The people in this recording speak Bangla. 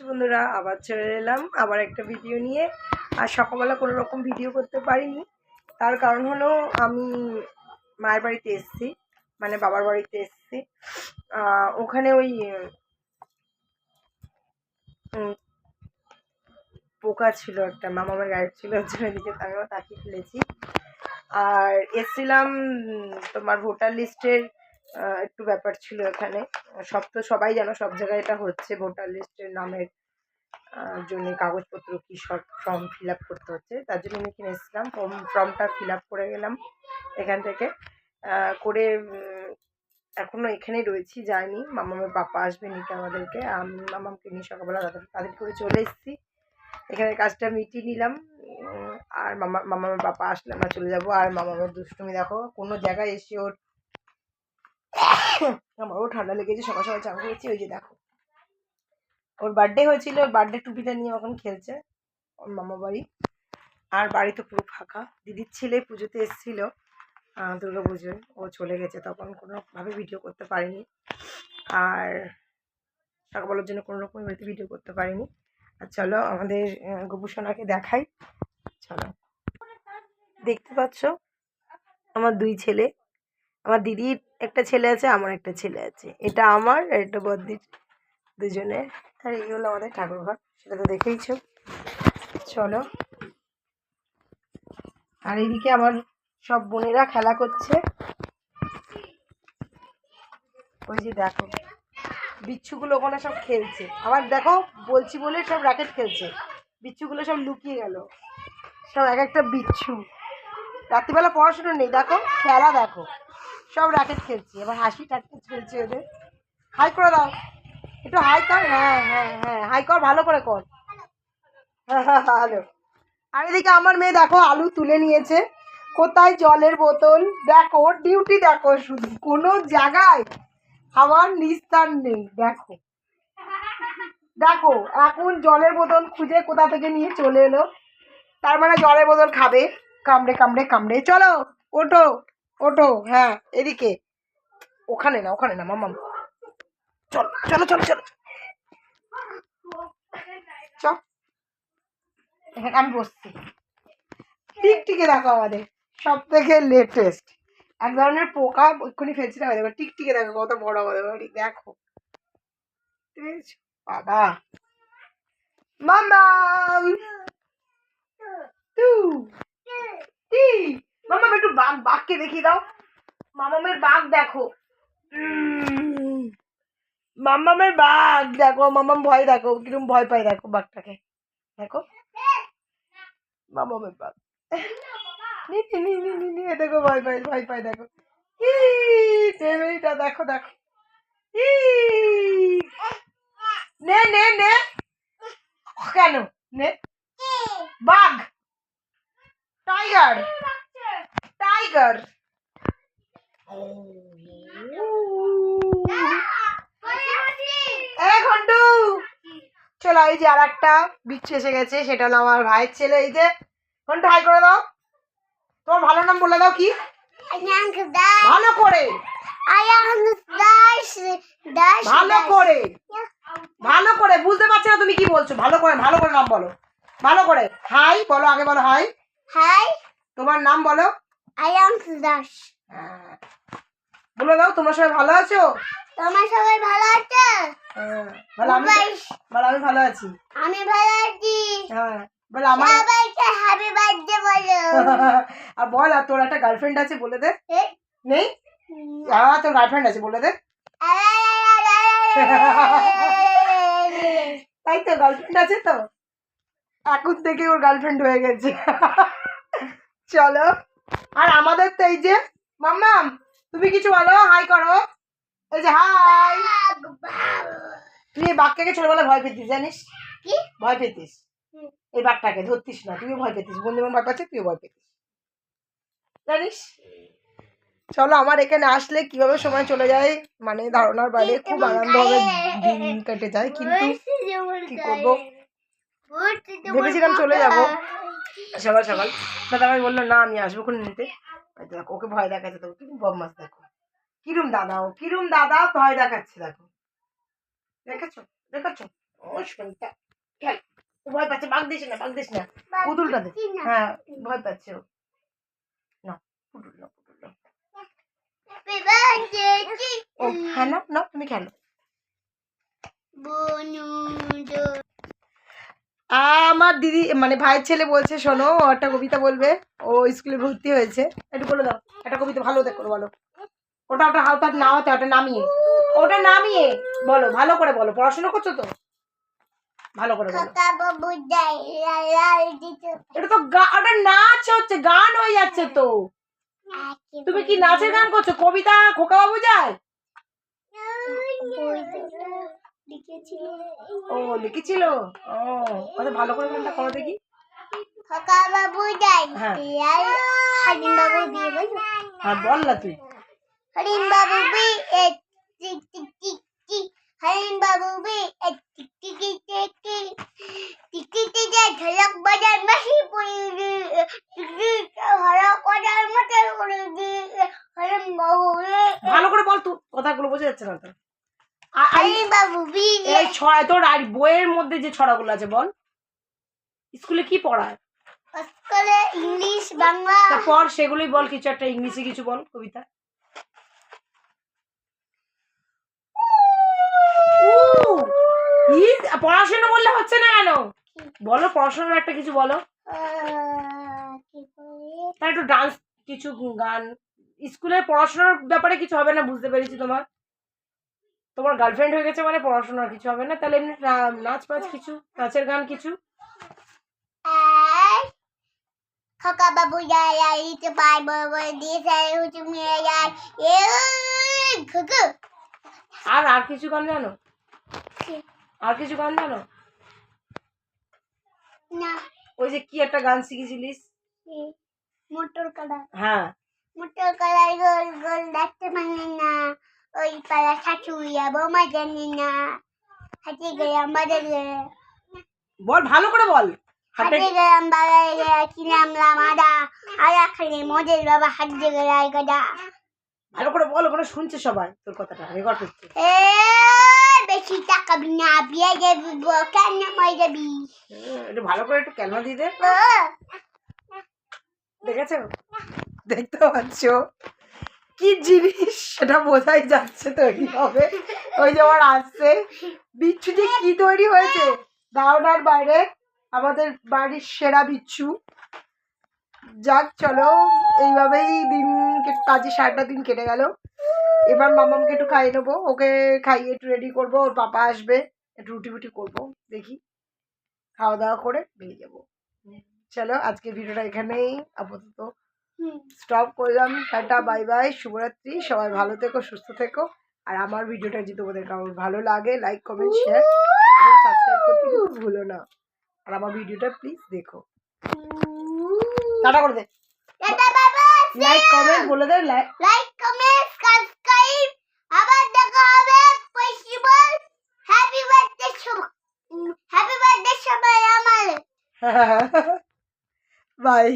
বন্ধুরা, আবার চলে এলাম আবার একটা ভিডিও নিয়ে। আর সকালবেলা কোনো রকম ভিডিও করতে পারিনি। তার কারণ হলো আমি মায়ের বাড়িতে এসেছি মানে বাবার বাড়িতে এসেছি। ওখানে ওই পোকা ছিল একটা, মামামের গাড়ি ছিল ওর জন্য এদিকে আমিও তাকিয়ে ফেলেছি। আর এসছিলাম তোমার ভোটার লিস্টের একটু ব্যাপার ছিল এখানে। সব তো সবাই জানো সব জায়গায় এটা হচ্ছে। ভোটার লিস্টের নামের জন্য কাগজপত্র কি সব ফর্ম ফিল আপ করতে হচ্ছে। তার জন্য আমি এখানে এসেছিলাম। ফর্ম ফর্মটা ফিল আপ করে গেলাম এখান থেকে। করে এখনও এখনও এখানেই রয়েছি, যাইনি। মামামের পাপা আসবে নিতে আমাদেরকে? আমি মামামকে নিয়ে সকালবেলা তাদের তাদের করে চলে এসেছি। এখানে কাজটা মিটিয়ে নিলাম। আর মামা মামামের পাপা আসলে আমরা চলে যাব। আর মামামের দুষ্টুমি দেখো, কোনো জায়গায় এসে ওর আমারও ঠান্ডা লেগেছে সকাল সকাল চান করেছি ওই যে দেখো। ওর বার্থডে হয়েছিল ওর বার্থডে টুপিটা নিয়ে এখন খেলছে ওর মামা বাড়ি। আর বাড়ি তো পুরো ফাঁকা। দিদির ছেলে পুজোতে এসেছিল দুর্গা পুজোয় ও চলে গেছে তখন কোনোভাবে ভিডিও করতে পারিনি। আর টাকা বলার জন্য কোনো রকম বাড়িতে ভিডিও করতে পারিনি। আর চলো আমাদের আহ, গপু সোনাকে দেখাই। চলো। দেখতে পাচ্ছ? আমার দুই ছেলে। আমার দিদির একটা ছেলে আছে, আমার একটা ছেলে আছে। এটা আমার, আর এটা বদ্দির দুজনের। আর এই হলো আমাদের ঠাকুরঘর, সেটা তো দেখেইছো চলো। আর এদিকে আমার সব বোনেরা খেলা করছে। ওই যে দেখো, বিচ্ছুগুলো ওখানে সব খেলছে। আবার দেখো, বলছি বলে সব র্যাকেট খেলছে। বিচ্ছুগুলো সব লুকিয়ে গেল। সব এক একটা বিচ্ছু। রাত্রিবেলা পড়াশোনা নেই, দেখো, খেলা দেখো। সব র্যাকেট খেলছে, এবার হাসি টাটকে চলছে ওদের। হাই করে দাও। একটু হাই কর? হ্যাঁ হ্যাঁ হ্যাঁ হাই কর, ভালো করে কর। ভালো আর এদিকে আমার মেয়ে দেখো, আলু তুলে নিয়েছে। কোথায় জলের বোতল? দেখো ডিউটি দেখো শুধু। কোনো জায়গায় আমার নিস্তার নেই, দেখো। দেখো, এখন জলের বোতল খুঁজে কোথা থেকে নিয়ে চলে এলো। তার মানে জলের বোতল খাবে। কামড়ে কামড়ে কামড়ে। চলো, ওঠো ওঠো হ্যাঁ এদিকে। ওখানে না ওখানে না মামাম চলো চলো চলো চলো। চল। এখানে আমি বসছি। টিকটিকে দেখো আমাদের। সব থেকে লেটেস্ট এক ধরনের পোকা ওইক্ষুনি ফেলছিলাম দেখো টিকটিকে দেখো, কত বড় আমাদের বাড়ি। দেখো? বাবা। মামাম তু টি মামাম একটু বাঘ বাঘকে দেখিয়ে দাও। মামামের বাঘ দেখো। মামামের বাঘ দেখো। মামাম ভয় দেখো, কিরম ভয় পায় দেখো বাঘটাকে দেখো। মামামের বাঘ নি নি নি নি নি দেখো ভয় পায় ভয় পায় দেখো। টেবিলটা দেখো দেখো। নে নে নে। কেন? নে। বাঘ। টাইগার টাইগার এ ঘন্টু চলো এই যে আর একটা বিচ্ছু এসে গেছে সেটা হলো আমার ভাইয়ের ছেলে এই যে। ঘন্টু হাই করে দাও। তোমার ভালো নাম বলে দাও কি? ভালো করে। ভালো করে। ভালো করে। বুঝতে পারছি না তুমি কি বলছো। ভালো করে ভালো করে নাম বলো। ভালো করে। হাই বলো আগে বলো হাই হাই তোমার নাম বলো আই এম দাস হ্যাঁ। বলে দাও তোমরা সবাই ভালো আছো তোমার সবাই ভালো আছে হ্যাঁ বলো আমি ভালো আছি আমি ভালো আছি হ্যাঁ বলো আমার সবাইকে হ্যাপি বার্থডে বলো আর বল আর তোর একটা গার্লফ্রেন্ড আছে বলে দে নেই হ্যাঁ তোর গার্লফ্রেন্ড আছে বলে দে তাই তো গার্লফ্রেন্ড আছে তো এখন থেকে ওর গার্লফ্রেন্ড হয়ে গেছে চলো। আর আমাদের তো এই যে মাম্মাম তুমি কিছু বলো? হাই করো। এই যে হাই তুই এই বাঘটাকে ছোটবেলায় ভয় পেতিস জানিস? কি? ভয় পেতিস? এই বাঘটাকে ধরতিস না। তুইও ভয় পেতিস। বন্ধু ভয় পাচ্ছে তুইও ভয় পেতিস। জানিস? চলো আমার এখানে আসলে কীভাবে সময় চলে যায় মানে ধারণার বাইরে খুব আনন্দ হবে দিন কেটে যায় কিন্তু কি করব? ভেবেছিলাম চলে যাব। সকাল সকাল। দাদা ভাই বলল না আমি আসব খুন নিতে। দেখো ওকে ভয় দেখাচ্ছে দেখো কিরম বদমাস দেখো। কিরম দাদা ও কিরম দাদা ভয় দেখাচ্ছে দেখো। দেখেছ? দেখেছ? ও শোনটা খেল ভয় পাচ্ছে। বাগ দিস না বাগ দিস না। পুতুলটা দে। হ্যাঁ ভয় পাচ্ছে ও। না পুতুল না পুতুল না ও হ্যাঁ না না তুমি খেলো। বনুদো আমার দিদি মানে ভাইয়ের ছেলে বলছে শোনো ও একটা কবিতা বলবে। ও স্কুলে ভর্তি হয়েছে। একটু বলে দাও একটা কবিতা ভালো দেখো বলো। ওটা ওটা হালকা না হতে ওটা নামিয়ে। ওটা নামিয়ে বলো ভালো করে বলো। পড়াশোনা করছ তো? ভালো করে বলো। এটা তো ওটা নাচ হচ্ছে গান হয়ে যাচ্ছে তো। তুমি কি নাচের গান করছ? কবিতা খোকা বাবু যায় ও লিখেছিল ও কত ভালো করে গানটা করো দেখি কাকা বাবু যাই আর হারিম বাবু বল হ্যাঁ বল না তুই বাবু বি বাবু বি ভালো করে বল তুই কথাগুলো বোঝা যাচ্ছে না তো এই ছড়া তোর আর বইয়ের মধ্যে যে ছড়াগুলো আছে বল। স্কুলে কি পড়ায়? স্কুলে ইংলিশ বাংলা। তা পর সেগুলোই বল কিছু একটা ইংলিশে কিছু বল কবিতা। পড়াশোনা বললে হচ্ছে না কেন? বলো পড়াশোনার একটা কিছু বলো। তাই একটু ডান্স কিছু গান। স্কুলের পড়াশোনার ব্যাপারে কিছু হবে না বুঝতে পেরেছি তোমার। তোমার গার্লফ্রেন্ড হয়ে গেছে মানে পড়াশোনার কিছু হবে না? তাহলে এমনি নাচ পাচ কিছু? নাচের গান কিছু? খোকা বাবু যায় দিয়ে নিয়ে যায়। এ ঘুঘু। আর আর কিছু গান জানো? আর কিছু গান জানো? না। ওই যে কি একটা গান শিখেছিলিস? Motor colour. হ্যাঁ। মোটর কালার গোল গোল দেখতে পারে না। ওই পাড়া শাশুড়িয়া বৌমা জানে না হাতে গেলাম বাজারে বল ভালো করে বল। হাতে গেলাম বাজারে গেলে কিনামলাম আদা আদা খালি মদের বাবা হাতে গেলাই গদা ভালো করে বল ওখানে শুনছে সবাই তোর কথাটা রেকর্ড করছে। এ বেশি টাকা বিনা বিয়ে যাবি কেন মই যাবি? একটু ভালো করে একটু ক্যালমা দিয়ে দে। দেখেছ? দেখতে পাচ্ছ? কি জিনিস? সেটা বোঝাই যাচ্ছে তৈরি হবে। ওই যে আমার আসছে। বিচ্ছু যে কি তৈরি হয়েছে? ধারণার বাইরে আমাদের বাড়ির সেরা বিচ্ছু। যাক, চলো, এইভাবেই দিন কাজে সারাটা দিন কেটে গেল। এবার মামামকে একটু খাইয়ে নেব। ওকে খাইয়ে একটু রেডি করব। ওর পাপা আসবে। একটু রুটি ফুটি করব। দেখি। খাওয়া দাওয়া করে বেরিয়ে যাব। চলো আজকে ভিডিওটা এখানেই। আপাতত স্টপ করলাম। টাটা বাই বাই শুভরাত্রি। সবাই ভালো থেকো সুস্থ থেকো। আর আমার ভিডিওটা যদি তোমাদের কারোর ভালো লাগে লাইক কমেন্ট শেয়ার এবং সাবস্ক্রাইব করতে কিন্তু ভুলো না। আর আমার ভিডিওটা প্লিজ দেখো। টাটা করে দে। লাইক কমেন্ট বলে দে লাইক লাইক কমেন্ট সাবস্ক্রাইব আবার দেখা হবে পসিবল হ্যাপি বার্থডে শুভ হ্যাপি বার্থডে সবাই আমার। বাই